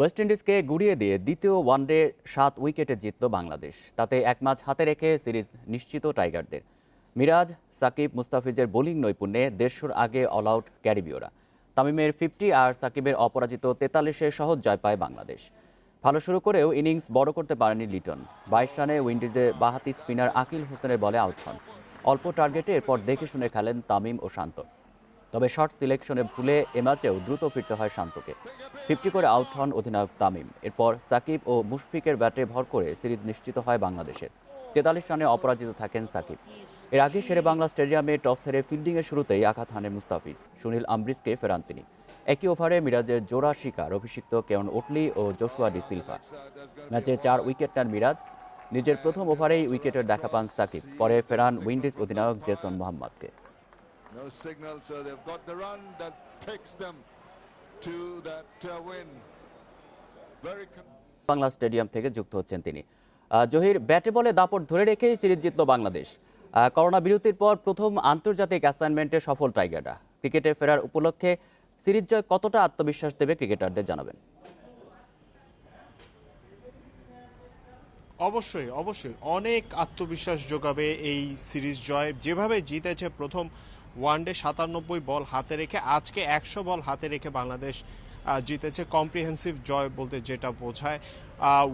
West ইন্ডিজকে গুড়িয়ে দিয়ে দ্বিতীয় ওয়ানডে সাত উইকেটে জিতল বাংলাদেশ। তাতে এক ম্যাচ হাতে রেখে সিরিজ নিশ্চিত টাইগারদের। মিরাজ, সাকিব, মুস্তাফিজের বোলিং নৈপুণ্যে দেড়শোর আগে অল আউট ক্যারিবীয়রা। তামিমের ফিফটি আর সাকিবের অপরাজিত তেতাল্লিশে সহজ জয় পায় বাংলাদেশ। ভালো শুরু করেও ইনিংস বড় করতে পারেনি লিটন। বাইশ রানে উইন্ডিজে বাহাতি স্পিনার আকিল হোসেনের বলে আউট হন। অল্প টার্গেটে এরপর দেখে শুনে খেলেন তামিম ও শান্ত তবে শর্ট সিলেকশনে ভুলে এ ম্যাচেও দ্রুত ফিরতে হয় শান্তকে। ফিফটি করে আউট হন অধিনায়ক তামিম। এরপর সাকিব ও মুশফিকের ব্যাটে ভর করে সিরিজ নিশ্চিত হয় বাংলাদেশের। তেতাল্লিশ রানে অপরাজিত থাকেন সাকিব। এর আগে শেরে বাংলা স্টেডিয়ামে টস হেরে ফিল্ডিংয়ের শুরুতেই আঘাত হানে মুস্তাফিজ। সুনীল আম্ব্রিসকে ফেরান তিনি। একই ওভারে মিরাজের জোড়া শিকার অভিষিক্ত কেয়ন ওটলি ও জোশুয়া ডি সিলভা। ম্যাচে চার উইকেট নেন মিরাজ। নিজের প্রথম ওভারেই উইকেটের দেখা পান সাকিব। পরে ফেরান উইন্ডিজ অধিনায়ক জেসন মোহাম্মদকে। No signal, so they've got the run that takes them to that uh, win. Very. Bangla stadium থেকে যুক্ত হচ্ছেন তিনি। জহির ব্যাটে বলে দাপট ধরে রেখেই সিরিজ জিতল বাংলাদেশ। করোনা বিরতির পর প্রথম আন্তর্জাতিক অ্যাসাইনমেন্টে সফল টাইগাররা। ক্রিকেটে ফেরার উপলক্ষে সিরিজ জয় কতটা আত্মবিশ্বাস দেবে ক্রিকেটারদের জানাবেন। অবশ্যই অবশ্যই। অনেক আত্মবিশ্বাস যোগাবে এই সিরিজ জয়। যেভাবে জিতেছে প্রথম ওয়ানডে সাতানব্বই বল হাতে রেখে আজকে একশো বল হাতে রেখে বাংলাদেশ জিতেছে কম্প্রিহেন্সিভ জয় বলতে যেটা বোঝায়।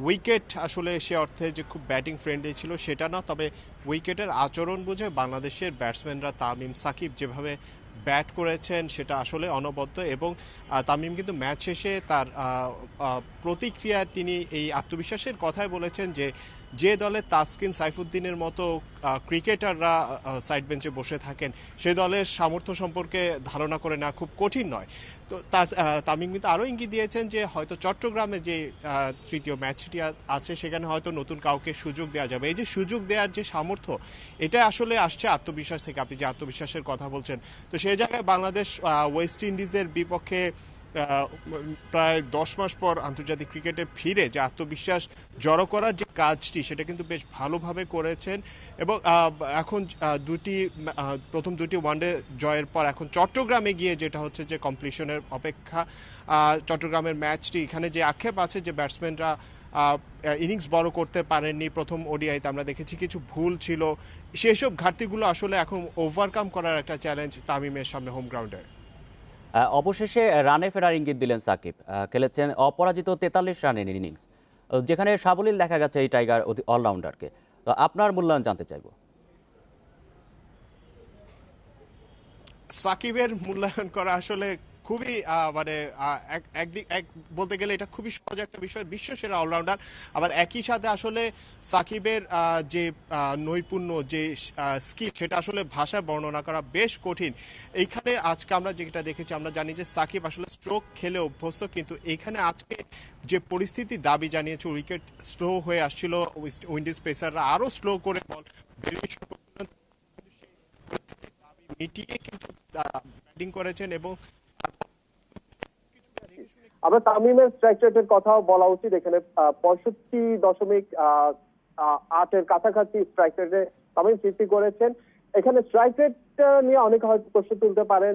উইকেট আসলে সে অর্থে যে খুব ব্যাটিং ফ্রেন্ডলি ছিল সেটা না, তবে উইকেটের আচরণ বুঝে বাংলাদেশের ব্যাটসম্যানরা তামিম সাকিব যেভাবে ব্যাট করেছেন সেটা আসলে অনবদ্য এবং তামিম কিন্তু ম্যাচ শেষে তার প্রতিক্রিয়ায় তিনি এই আত্মবিশ্বাসের কথাই বলেছেন যে যে দলে তাসকিন সাইফুদ্দিনের মতো ক্রিকেটাররা সাইড বেঞ্চে বসে থাকেন, সে দলের সামর্থ্য সম্পর্কে ধারণা করে নেওয়া খুব কঠিন নয়। তো তামিম কিন্তু আরও ইঙ্গিত দিয়েছেন যে, হয়তো চট্টগ্রামে যে তৃতীয় ম্যাচটি আছে, সেখানে হয়তো নতুন কাউকে সুযোগ দেওয়া যাবে। এই যে সুযোগ দেওয়ার যে সামর্থ্য, এটা আসলে আসছে আত্মবিশ্বাস থেকে, আপনি যে আত্মবিশ্বাসের কথা বলছেন। তো সেই জায়গায় বাংলাদেশ ওয়েস্ট ইন্ডিজের বিপক্ষে প্রায় দশ মাস পর আন্তর্জাতিক ক্রিকেটে ফিরে যে আত্মবিশ্বাস জড়ো করার যে কাজটি, সেটা কিন্তু বেশ ভালোভাবে করেছেন। এবং এখন দুটি প্রথম দুটি ওয়ানডে জয়ের পর এখন চট্টগ্রামে গিয়ে যেটা হচ্ছে যে কমপ্লিশনের অপেক্ষা চট্টগ্রামের ম্যাচটি, এখানে যে আক্ষেপ আছে যে ব্যাটসম্যানরা ইনিংস বড় করতে পারেননি, প্রথম ওডিআইতে আমরা দেখেছি কিছু ভুল ছিল। সেসব ঘাটতিগুলো আসলে এখন ওভারকাম করার একটা চ্যালেঞ্জ তামিমের সামনে হোম গ্রাউন্ডে অবশেষে রানে ফেরার ইঙ্গিত দিলেন সাকিব। খেলেছেন অপরাজিত তেতাল্লিশ রানের ইনিংস। যেখানে সাবলীল দেখা গেছে এই টাইগার অলরাউন্ডারকে। তো আপনার মূল্যায়ন জানতে চাইব। সাকিবের মূল্যায়ন করা আসলে খুবই মানে এক- একদিক, এক, বলতে গেলে এটা খুবই সহজ একটা বিষয়, বিশ্ব সেরা অলরাউন্ডার আবার একই সাথে আসলে সাকিবের যে নৈপুণ্য, যে স্কিল সেটা আসলে ভাষায় বর্ণনা করা বেশ কঠিন। এইখানে আজকে আমরা যেটা দেখেছি, আমরা জানি যে সাকিব আসলে স্ট্রোক খেলে অভ্যস্ত, কিন্তু এইখানে আজকে যে পরিস্থিতি দাবি জানিয়েছে উইকেট স্লো হয়ে আসছিল উইন্ডিজ পেসাররা আরও স্লো করে বল মিটিয়ে কিন্তু ব্যাটিং করেছেন এবং আমরা তামিমের স্ট্রাইক রেটের কথাও বলা উচিত। এখানে পঁয়ষট্টি দশমিক আটের কাছাকাছি স্ট্রাইক রেটে তামিম সৃষ্টি করেছেন। এখানে স্ট্রাইক রেট নিয়ে অনেকে হয়তো প্রশ্ন তুলতে পারেন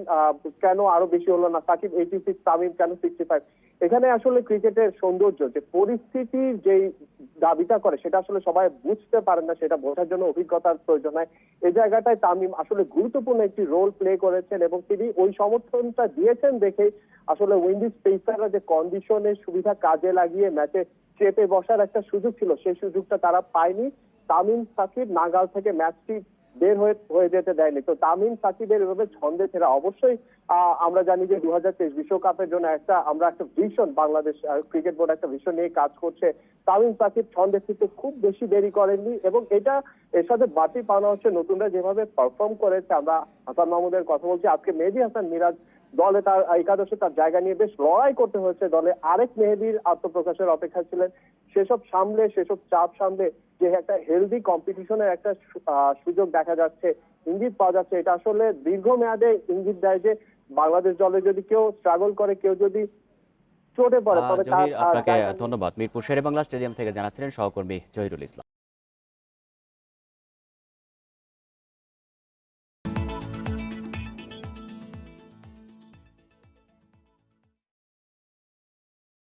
কেন আরও বেশি হলো না? সাকিব এইটি সিক্স তামিম কেন সিক্সটি ফাইভ এখানে আসলে ক্রিকেটের সৌন্দর্য, যে পরিস্থিতির যেই দাবিটা করে, সেটা আসলে সবাই বুঝতে পারেন না, সেটা বোঝার জন্য অভিজ্ঞতার প্রয়োজন হয়। এই জায়গাটায় তামিম আসলে গুরুত্বপূর্ণ একটি রোল প্লে করেছেন এবং তিনি ওই সমর্থনটা দিয়েছেন দেখে আসলে উইন্ডিজ পেসাররা যে কন্ডিশনের সুবিধা কাজে লাগিয়ে ম্যাচে চেপে বসার একটা সুযোগ ছিল, সেই সুযোগটা তারা পায়নি। তামিম সাকিব নাগাল থেকে ম্যাচটি বের হয়ে যেতে দেয়নি। তো তামিম সাকিবের এভাবে ছন্দে ছেড়া অবশ্যই আমরা জানি যে দু হাজার তেইশ বিশ্বকাপের জন্য একটা, আমরা একটা ভীষণ বাংলাদেশ ক্রিকেট বোর্ড একটা ভীষণ নিয়ে কাজ করছে। তামিম সাকিব ছন্দে ফিরতে খুব বেশি দেরি করেননি এবং এটা এর সাথে বাতি পানা হচ্ছে নতুনরা যেভাবে পারফর্ম করেছে। আমরা হাসান মাহমুদের কথা বলছি, আজকে মেহেদি হাসান মিরাজ দলে তার একাদশে তার জায়গা নিয়ে বেশ লড়াই করতে হয়েছে। দলে আরেক মেহেদির আত্মপ্রকাশের অপেক্ষা ছিলেন। সেসব সামলে সেসব চাপ সামলে যে একটা হেলদি কম্পিটিশনের একটা সুযোগ দেখা যাচ্ছে ইঙ্গিত পাওয়া যাচ্ছে। এটা আসলে দীর্ঘমেয়াদে ইঙ্গিত দেয় যে বাংলাদেশ দলে যদি কেউ স্ট্রাগল করে কেউ যদি চোটে পড়ে তবে আপনাকে ধন্যবাদ। মিরপুর শেরে বাংলা স্টেডিয়াম থেকে জানাচ্ছিলেন সহকর্মী জহিরুল ইসলাম।